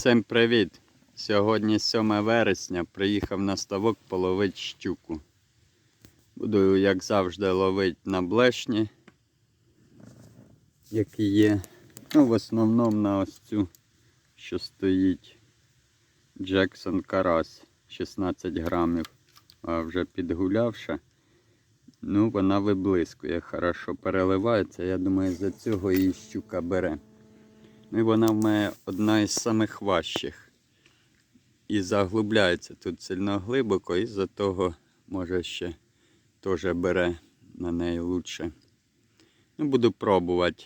Всім привіт! Сьогодні 7 вересня. Приїхав на ставок половити щуку. Буду, як завжди, ловити на блешні, які є. Ну, в основному на ось цю, що стоїть Джексон Карась 16 грамів. А вже підгулявши. Ну, вона виблискує, хорошо переливається. Я думаю, за цього її щука бере. І вона в мене одна із самих важчих. І заглубляється тут сильно глибоко, і за того може ще теж бере на неї лучше. Ну, буду пробувати.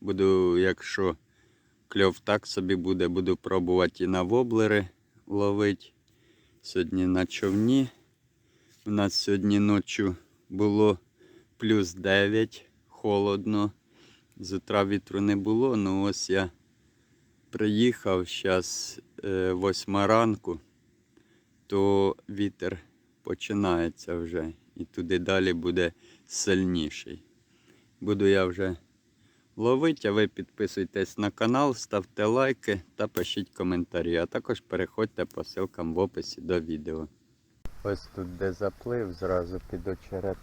Буду, якщо кльов так собі буде, буду пробувати і на воблери ловити. Сьогодні на човні. У нас сьогодні ночі було плюс 9, холодно. З утра вітру не було, ну ось я приїхав зараз е, восьма ранку, то вітер починається вже і туди далі буде сильніший. Буду я вже ловити, а ви підписуйтесь на канал, ставте лайки та пишіть коментарі, а також переходьте по ссылкам в описі до відео. Ось тут де заплив, зразу під очерет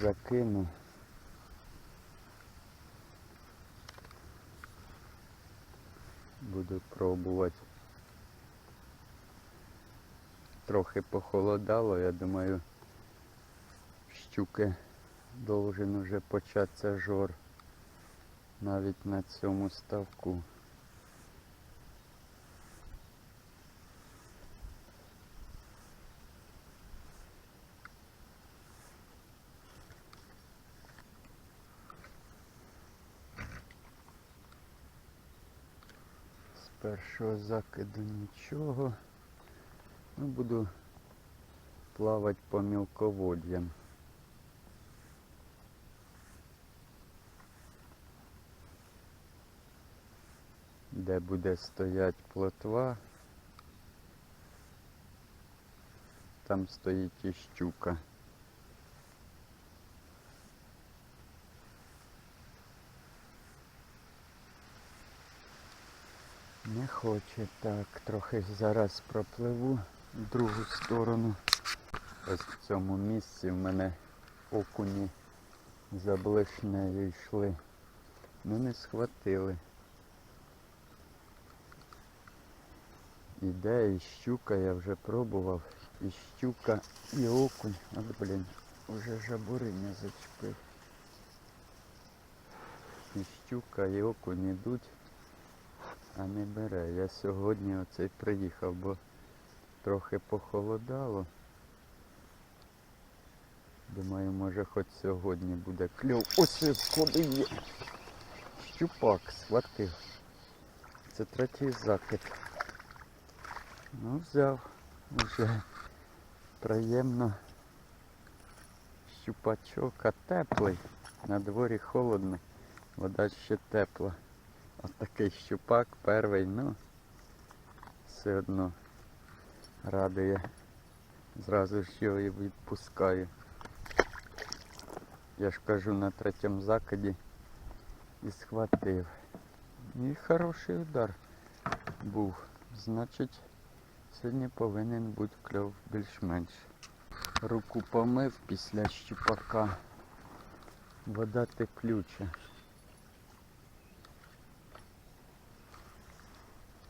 закину. Буду пробувати. Трохи похолодало, я думаю, щуки должен уже початися жор навіть на цьому ставку. З першого закиду нічого. Ну, буду плавати по мілковод'ям. Де буде стоять плотва, там стоїть і щука. Не хоче так, трохи зараз пропливу в другу сторону. Ось в цьому місці в мене окуні за блешнею йшли. Ну не схватили. Іде і щука, я вже пробував. І щука, і окунь. От блін, вже жабуриня зачепив. І щука, і окунь ідуть а не бере. Я сьогодні оцей приїхав, бо трохи похолодало. Думаю, може хоч сьогодні буде кльов. Ось коли є. Щупак схватив. Це третій закид. Ну, взяв. Вже приємно. Щупачок, а теплий. На дворі холодно, вода ще тепла. Ось такий щупак перший, ну все одно радує. Зразу ж його і відпускаю. Я ж кажу на третьому закиді і схватив. І хороший удар був. Значить, сьогодні повинен бути кльов більш-менш. Руку помив після щупака. Вода теплюча.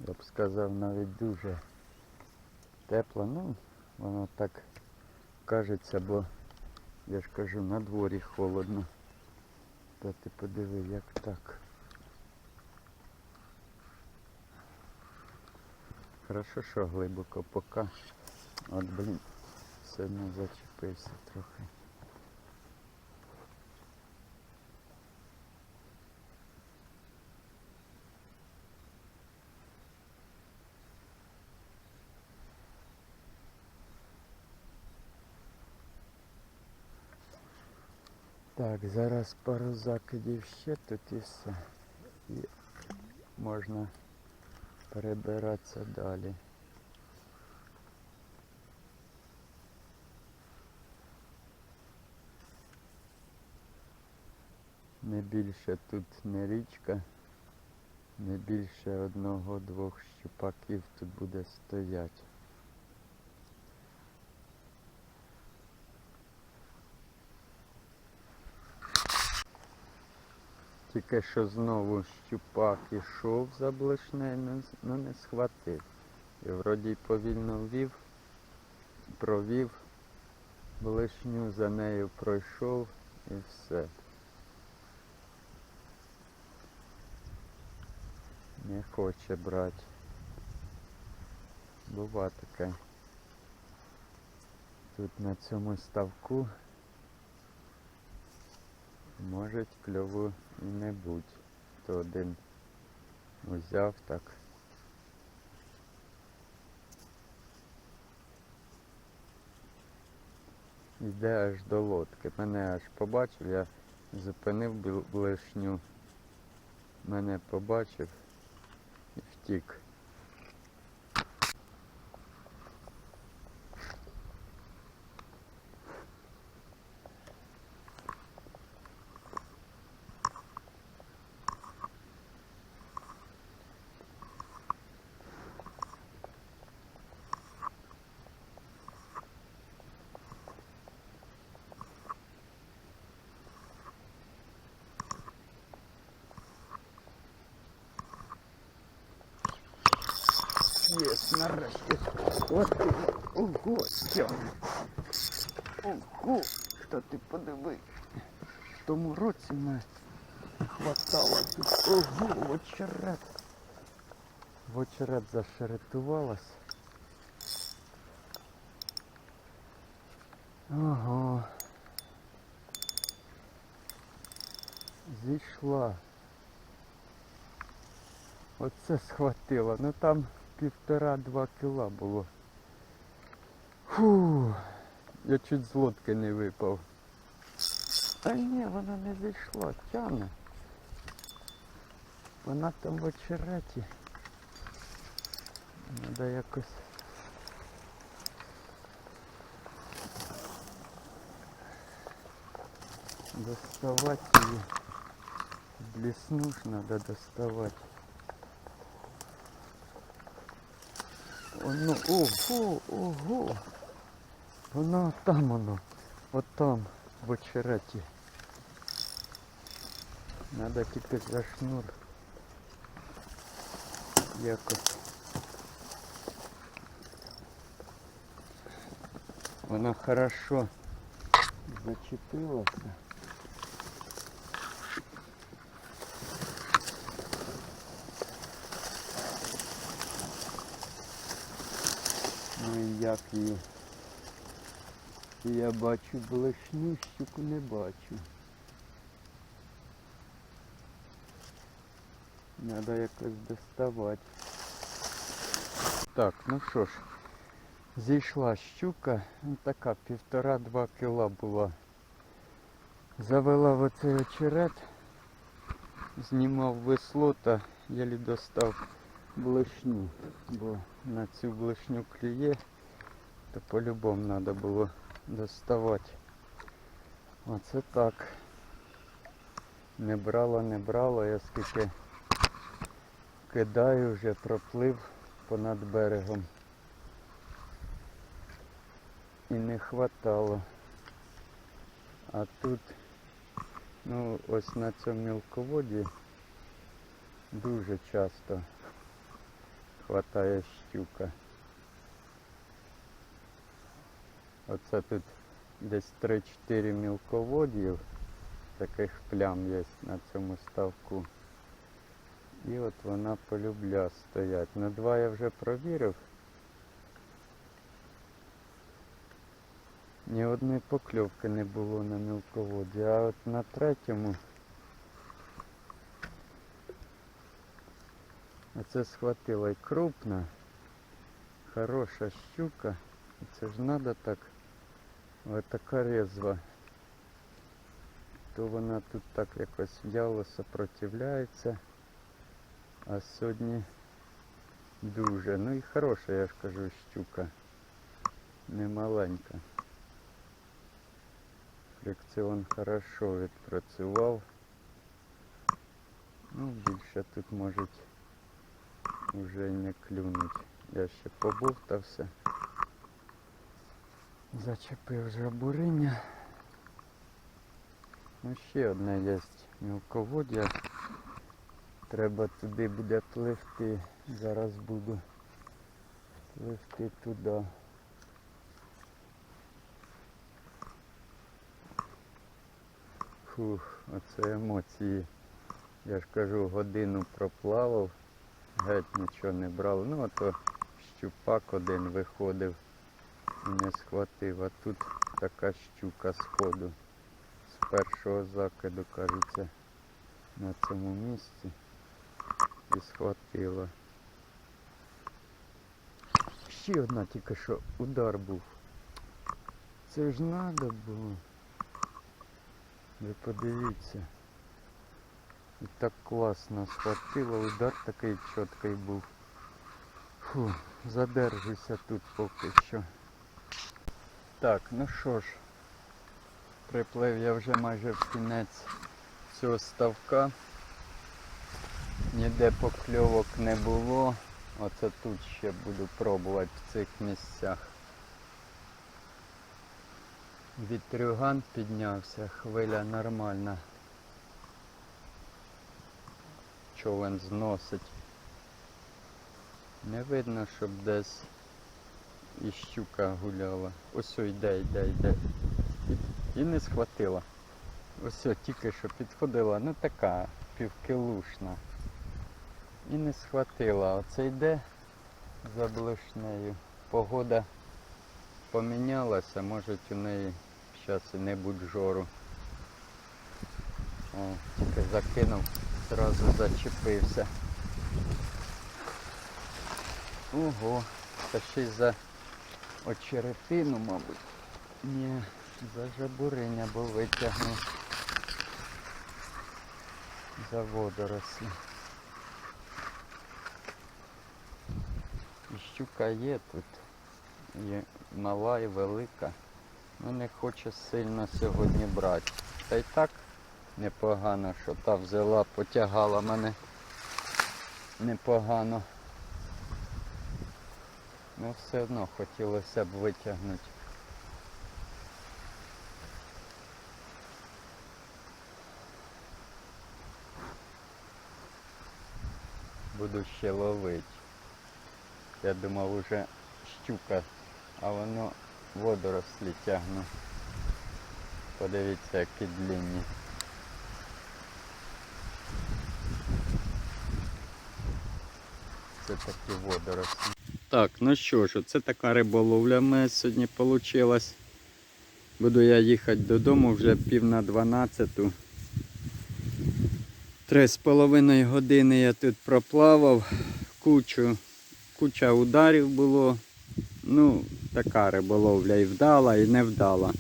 Я б сказав навіть дуже тепло. Ну, воно так кажеться, бо я ж кажу, на дворі холодно. Та ти подиви, як так. Хорошо, що глибоко поки. От блін, все одно зачепився трохи. Так, зараз пару закидів ще тут і все. І можна перебиратися далі. Не більше тут не річка. Не більше одного-двох щупаків тут буде стоять. Тільки що знову щупак ішов за блишнею, ну, ну не схватив. І вроді повільно ввів, провів блишню, за нею пройшов і все. Не хоче брати. Бува таке. Тут на цьому ставку може кльову і не будь. То один узяв так. Йде аж до лодки. Мене аж побачив, я зупинив блишню. Мене побачив і втік. Єс, нарешті. От ти. Ого, Тьома. Ого, хто ти подиви. В тому році ми хватало тут. Ого, очерет. В очерет зашеретувалась. Ого. Зійшла. Оце схватило. Ну там півтора-два кіла було. Фу, я чуть з лодки не випав. Та ні, вона не зійшла, тяне. Вона там в очереті. Треба якось. Доставати її. Блесну ж надо Воно, ого, ого. Воно там воно. От там, в очереті. Надо тільки за шнур. Якось. Воно хорошо зачепилося. Як її? Я бачу блешню, щуку не бачу. Надо якось доставати. Так, ну що ж, зійшла щука, така півтора-два кіла була. Завела в оцей очерет, знімав весло та єлі достав блешню, бо на цю блешню клює, то по-любому треба було доставати. Оце так. Не брала, не брала, я скільки кидаю, вже проплив понад берегом. І не хватало. А тут, ну ось на цьому мілководі дуже часто хватає щука. Оце тут десь 3-4 мілководів, таких плям є на цьому ставку. І от вона полюбля стоять. На два я вже провірив. Ні одної покльовки не було на мілководі, а от на третьому оце схватила і крупна, хороша щука. Це ж треба так, ось така резва. То вона тут так якось в'яло сопротивляється. А сьогодні дуже. Ну і хороша, я ж кажу, щука. Не маленька. Фрикціон хорошо відпрацював. Ну, більше тут можуть вже й не клюнуть. Я ще побовтався. Зачепив жабуриння. Ну ще одне є мілководдя. Треба туди буде пливти. Зараз буду пливти туди. Фух, оце емоції. Я ж кажу, годину проплавав, геть нічого не брав. Ну, а то щупак один виходив не схватив. А тут така щука з ходу. З першого закиду, кажеться, на цьому місці і схватила. Ще одна тільки що удар був. Це ж треба було. Ви подивіться. І так класно схватило, удар такий чіткий був. Фу, задержуся тут поки що. Так, ну що ж, приплив я вже майже в кінець цього ставка. Ніде покльовок не було. Оце тут ще буду пробувати в цих місцях. Вітрюган піднявся, хвиля нормальна. Човен зносить. Не видно, щоб десь і щука гуляла. Ось йде, йде, йде. І, і не схватила. Ось тільки що підходила, ну така півкилушна. І не схватила. Оце йде за блошнею. Погода помінялася, може у неї зараз і не будь жору. О, тільки закинув, одразу зачепився. Ого, це ще й за очеретину, мабуть. Ні, за жабуриня, бо витягнув за водорослі. І щука є тут. Є мала і велика. Ну не хоче сильно сьогодні брати. Та й так непогано, що та взяла, потягала мене непогано. Ну все одно хотілося б витягнути. Буду ще ловити. Я думав уже щука, а воно водорослі тягне. Подивіться, які длинні. Це такі водорослі. Так, ну що ж, це така риболовля в мене сьогодні вийшла. Буду я їхати додому вже пів на дванадцяту. Три з половиною години я тут проплавав, кучу, куча ударів було. Ну, така риболовля і вдала, і не вдала.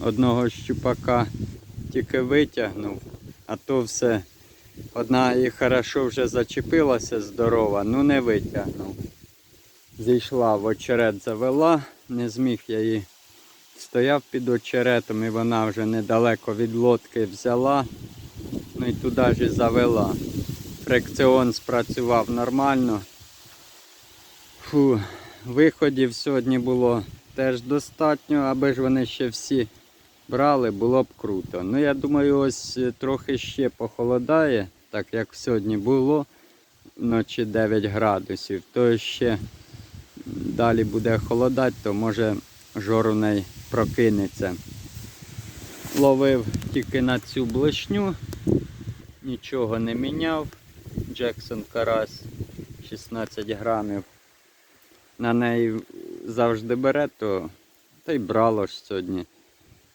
Одного щупака тільки витягнув, а то все. Одна і хорошо вже зачепилася здорова, ну не витягнув. Зійшла в очерет завела, не зміг я її. Стояв під очеретом і вона вже недалеко від лодки взяла. Ну і туди ж і завела. Фрикціон спрацював нормально. Фу, виходів сьогодні було теж достатньо, аби ж вони ще всі брали, було б круто. Ну я думаю, ось трохи ще похолодає, так як сьогодні було вночі 9 градусів, то ще далі буде холодати, то може жоруней прокинеться. Ловив тільки на цю блишню, нічого не міняв. Джексон Карась 16 грамів. На неї завжди бере, то та й брало ж сьогодні,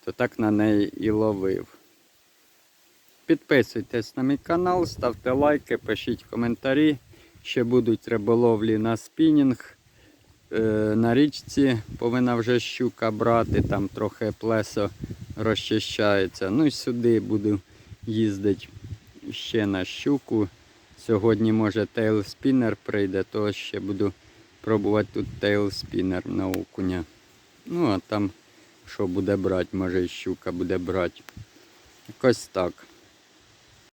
то так на неї і ловив. Підписуйтесь на мій канал, ставте лайки, пишіть коментарі. Ще будуть риболовлі на спінінг. Е, На річці повинна вже щука брати, там трохи плесо розчищається. Ну і сюди буду їздити ще на щуку. Сьогодні може тейлспінер прийде, то ще буду пробувати тут тейлспінер на окуня. Ну а там що буде брати, може і щука буде брати. Якось так.